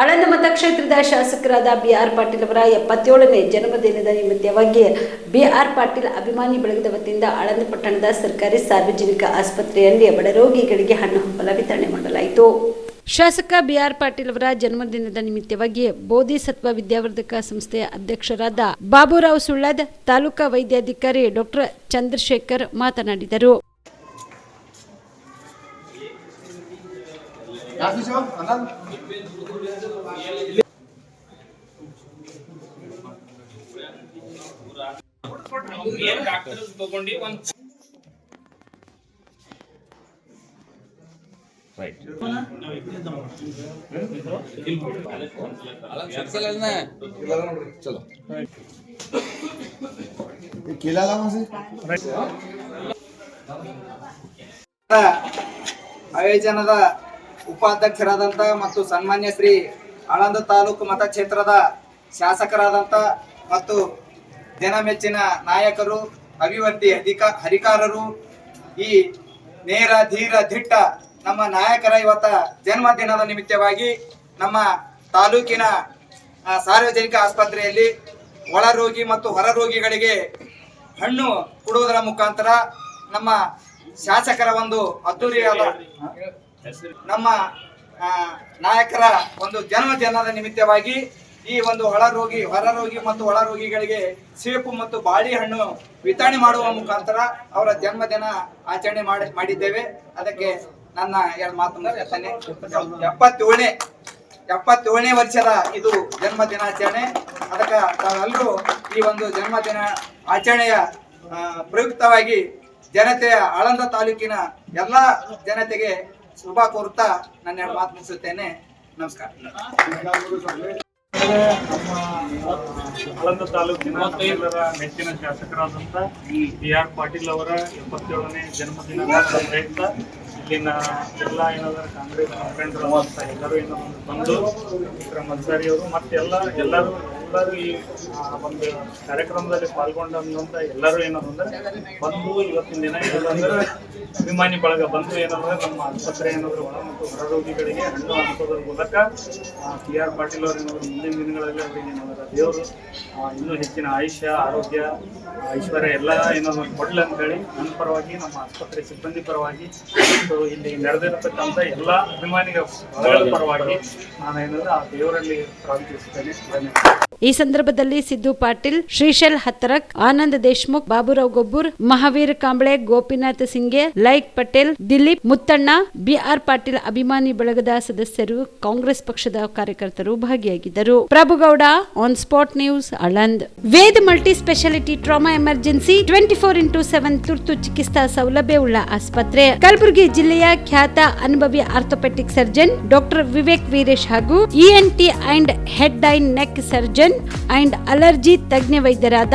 ಆಳಂದ ಮತಕ್ಷೇತ್ರದ ಶಾಸಕರಾದ B R Patil ಅವರ ಎಪ್ಪತ್ತೇಳನೇ ಜನ್ಮದಿನದ ನಿಮಿತ್ತವಾಗಿ ಬಿ ಆರ್ ಪಾಟೀಲ್ ಅಭಿಮಾನಿ ಬಳಗದ ವತಿಯಿಂದ ಆಳಂದ ಪಟ್ಟಣದ ಸರ್ಕಾರಿ ಸಾರ್ವಜನಿಕ ಆಸ್ಪತ್ರೆಯಲ್ಲಿ ಬಡ ರೋಗಿಗಳಿಗೆ ಹಣ್ಣು ಹಂಪಲ ವಿತರಣೆ ಮಾಡಲಾಯಿತು. ಶಾಸಕ ಬಿ ಆರ್ ಪಾಟೀಲ್ ಅವರ ಜನ್ಮದಿನದ ನಿಮಿತ್ತವಾಗಿ ಬೋಧಿಸತ್ವ ವಿದ್ಯಾವರ್ಧಕ ಸಂಸ್ಥೆಯ ಅಧ್ಯಕ್ಷರಾದ ಬಾಬುರಾವ್ ಸುಳ್ಳದ್ ತಾಲೂಕಾ ವೈದ್ಯಾಧಿಕಾರಿ ಡಾಕ್ಟರ್ ಚಂದ್ರಶೇಖರ್ ಮಾತನಾಡಿದರು. ತಗೊಂಡು ಒಂದು ರೈಟ್ ಚಲೋ ಆಯೋಜನದ ಉಪಾಧ್ಯಕ್ಷರಾದಂಥ ಮತ್ತು ಸನ್ಮಾನ್ಯ ಶ್ರೀ ಆಳಂದ ತಾಲೂಕು ಮತಕ್ಷೇತ್ರದ ಶಾಸಕರಾದಂಥ ಮತ್ತು ಜನಮೆಚ್ಚಿನ ನಾಯಕರು, ಅಭಿವೃದ್ಧಿ ಅಧಿಕ ಹರಿಕಾರರು ಈ ನೇರ, ಧೀರ, ದಿಟ್ಟ ನಮ್ಮ ನಾಯಕರ ಇವತ್ತ ಜನ್ಮದಿನದ ನಿಮಿತ್ತವಾಗಿ ನಮ್ಮ ತಾಲೂಕಿನ ಸಾರ್ವಜನಿಕ ಆಸ್ಪತ್ರೆಯಲ್ಲಿ ಒಳ ರೋಗಿ ಮತ್ತು ಹೊರ ರೋಗಿಗಳಿಗೆ ಹಣ್ಣು ಕೊಡುವುದರ ಮುಖಾಂತರ ನಮ್ಮ ಶಾಸಕರ ಒಂದು ಅದ್ದೂರಿಯಾದ ನಮ್ಮ ನಾಯಕರ ಒಂದು ಜನ್ಮ ಜನ್ಮದಿನದ ನಿಮಿತ್ತವಾಗಿ ಈ ಒಂದು ಒಳ ರೋಗಿ, ಹೊರ ರೋಗಿ ಮತ್ತು ಒಳ ರೋಗಿಗಳಿಗೆ ಸೇಬು ಮತ್ತು ಬಾಳೆಹಣ್ಣು ವಿತರಣೆ ಮಾಡುವ ಮುಖಾಂತರ ಅವರ ಜನ್ಮದಿನ ಆಚರಣೆ ಮಾಡಿ, ಮಾಡಿದ್ದೇವೆ. ಅದಕ್ಕೆ ನನ್ನ ಎರಡು ಮಾತು ಮುಗಿಸ್ತೇನೆ ಎಪ್ಪತ್ತೇಳನೇ ಎಪ್ಪತ್ತೇಳನೇ ವರ್ಷದ ಇದು ಜನ್ಮ ದಿನಾಚರಣೆ ಅದಕ್ಕೆ ತಾವೆಲ್ಲರೂ ಈ ಒಂದು ಜನ್ಮದಿನ ಆಚರಣೆಯ ಪ್ರಯುಕ್ತವಾಗಿ ಜನತೆಯ ಆಳಂದ ತಾಲೂಕಿನ ಎಲ್ಲ ಜನತೆಗೆ ಶುಭ ಕೋರ್ತಾ ನನ್ನ ಮಾತು ಮುಗಿಸುತ್ತೇನೆ. ನಮಸ್ಕಾರ. ನಮ್ಮ ತಾಲೂಕಿನ ನೆಚ್ಚಿನ ಶಾಸಕರಾದಂತ ಬಿ ಆರ್ ಪಾಟೀಲ್ ಅವರ ಎಪ್ಪತ್ತೇಳನೇ ಜನ್ಮದಿನ ಪ್ರಯುಕ್ತ ಇಲ್ಲಿನ ಎಲ್ಲ ಏನಾದ್ರೂ ಕಾಂಗ್ರೆಸ್ ಮುಖಂಡರು ಎಲ್ಲರೂ ಏನೋ ಒಂದು ಬಂದು ವಿಕ್ರಮ್ ಅನ್ಸಾರಿ ಅವರು ಮತ್ತೆಲ್ಲ ಎಲ್ಲರೂ ಎಲ್ಲರೂ ಈ ಒಂದು ಕಾರ್ಯಕ್ರಮದಲ್ಲಿ ಪಾಲ್ಗೊಂಡಂತ ಎಲ್ಲರೂ ಏನೋ ಬಂದು ಇವತ್ತಿನ ದಿನ ಏನಂದ್ರೆ ಅಭಿಮಾನಿ ಬಳಗ ಬಂದು ಏನಂದ್ರೆ ನಮ್ಮ ಆಸ್ಪತ್ರೆ ಏನಾದ್ರು ಒಳ ಮತ್ತು ಹೊರ ರೋಗಿಗಳಿಗೆ ಹಣ್ಣು ಹಾಕೋದ್ರ ಮೂಲಕ ಪಿ ಆರ್ ಪಾಟೀಲ್ ಅವರು ಏನಾದ್ರು ಮುಂದಿನ ದಿನಗಳಲ್ಲಿ ಅವರಿಗೆ ಏನಾದ್ರೆ ದೇವರು ಇನ್ನೂ ಹೆಚ್ಚಿನ ಆಯುಷ್ಯ, ಆರೋಗ್ಯ ಐಶ್ವರ್ಯ ಎಲ್ಲ ಏನಾದ್ರು ಕೊಡ್ಲಿ ಅಂತ ಹೇಳಿ ನನ್ನ ಪರವಾಗಿ, ನಮ್ಮ ಆಸ್ಪತ್ರೆ ಸಿಬ್ಬಂದಿ ಪರವಾಗಿ ಮತ್ತು ಇಲ್ಲಿ ನಡೆದಿರತಕ್ಕಂಥ ಎಲ್ಲ ಅಭಿಮಾನಿಗಳ ಪರವಾಗಿ ನಾನು ಏನಂದ್ರೆ ಆ ದೇವರಲ್ಲಿ ಪ್ರಾರ್ಥಿಸುತ್ತೇನೆ. ಧನ್ಯವಾದ ಈ ಸಂದರ್ಭದಲ್ಲಿ ಸಿದ್ದು ಪಾಟೀಲ್, ಶ್ರೀಶೈಲ್ ಹತ್ತರಕ್, ಆನಂದ್ ದೇಶ್ಮುಖ್, ಬಾಬುರಾವ್ ಗೊಬ್ಬೂರ್, ಮಹಾವೀರ್ ಕಾಂಬಳೆ, ಗೋಪಿನಾಥ್ ಸಿಂಗೆ ಲೈಕ್ ಪಟೇಲ್, ದಿಲೀಪ್ ಮುತ್ತಣ್ಣ, ಬಿಆರ್ ಪಾಟೀಲ್ ಅಭಿಮಾನಿ ಬಳಗದ ಸದಸ್ಯರು, ಕಾಂಗ್ರೆಸ್ ಪಕ್ಷದ ಕಾರ್ಯಕರ್ತರು ಭಾಗಿಯಾಗಿದ್ದರು. Prabhugouda on spot news Aland. Ved multi speciality trauma emergency, twenty four into seven ತುರ್ತು ಚಿಕಿತ್ಸಾ ಸೌಲಭ್ಯವುಳ್ಳ ಆಸ್ಪತ್ರೆ. ಕಲಬುರಗಿ ಜಿಲ್ಲೆಯ ಖ್ಯಾತ ಅನುಭವಿ orthopaedic surgeon, doctor Vivek Veeresh ಹಾಗೂ ENT and head and neck surgeon and allergy ತಜ್ಞ ವೈದ್ಯರಾದ